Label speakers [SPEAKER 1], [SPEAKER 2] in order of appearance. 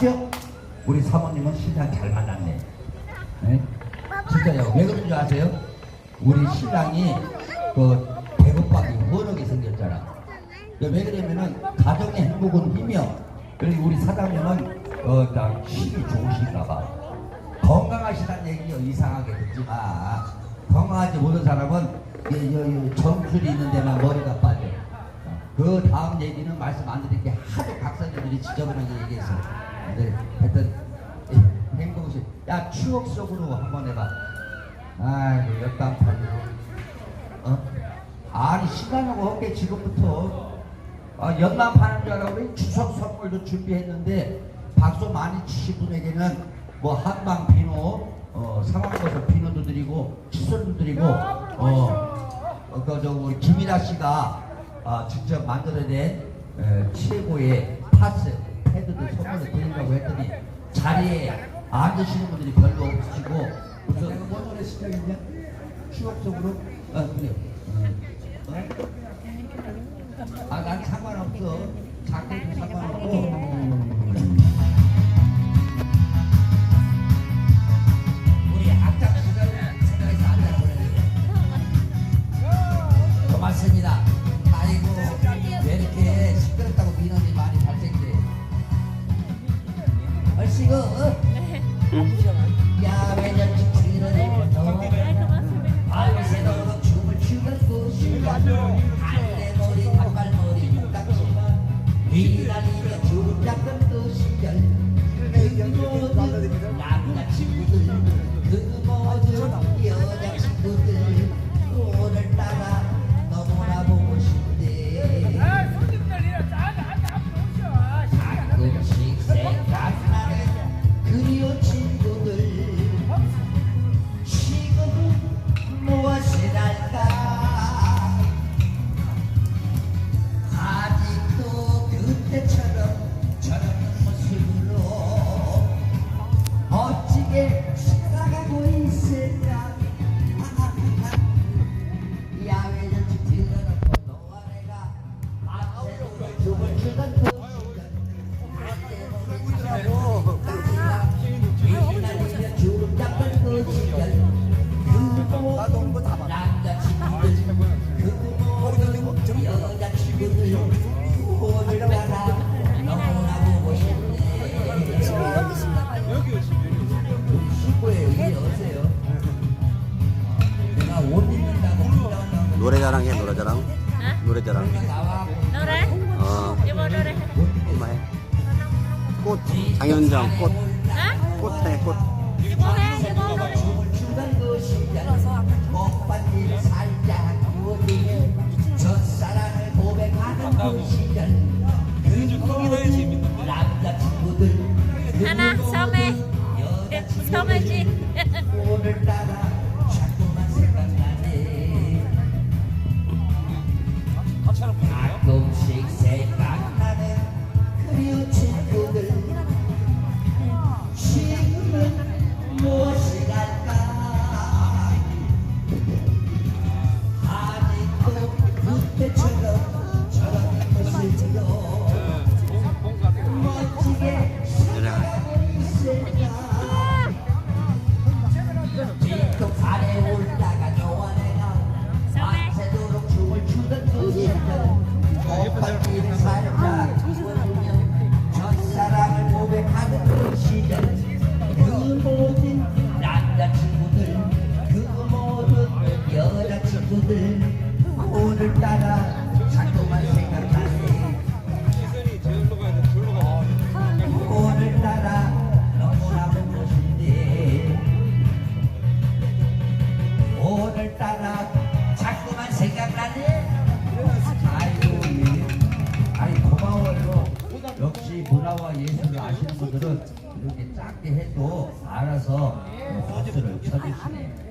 [SPEAKER 1] 죠 우리 사모님은 신랑 잘 만났네. 네? 진짜요. 왜 그런 줄 아세요? 우리 신랑이 그 배고파기 워낙에 생겼잖아. 그왜 그러냐면은 가정의 행복은 힘이요. 그리고 우리 사장님은 어, 나 힘이 좋으신가 봐. 건강하시다는 얘기요 이상하게 듣지 마. 건강하지 못한 사람은 이, 이, 이 정수리 있는 데만 머리가 빠져. 그 다음 얘기는 말씀 안 드릴게 하도 박사님들이 지저분하게 얘기해서. 근데 하여튼 이 행복시. 야 추억 속으로 한번 해봐. 아이고 역담판. 어? 아니 시간하고 없게 지금부터 아, 연만 파는 줄 알고 추석 선물도 준비했는데 박수 많이 치신 분에게는 뭐 한방 비누, 어, 상황버섯 비누도 드리고 칫솔도 드리고 어, 어, 그저 우리 김이나 씨가 아, 직접 만들어낸 에, 최고의 파스 패드도 선물로 드린다고 했더니 자리에 앉으시는 분들이 별로 없으시고 우선 뭐 노래 시작했냐? 추억 속으로? 아 그래. 어? 어? 아, 난 상관없어. 작게도 상관없고. 멋지
[SPEAKER 2] 노래자랑 해 노래자랑 노래자랑
[SPEAKER 3] 노래?
[SPEAKER 2] 어
[SPEAKER 3] 이거 노래?
[SPEAKER 2] 엄마 해 꽃 장현정 꽃
[SPEAKER 3] 어?
[SPEAKER 2] 꽃해 꽃
[SPEAKER 3] 이거 해? 이거 노래? 하나, 섬에. 섬에지.
[SPEAKER 1] 꽃 문화와 예술을 아시는 분들은 이렇게 작게 해도 알아서 박수를 쳐주시네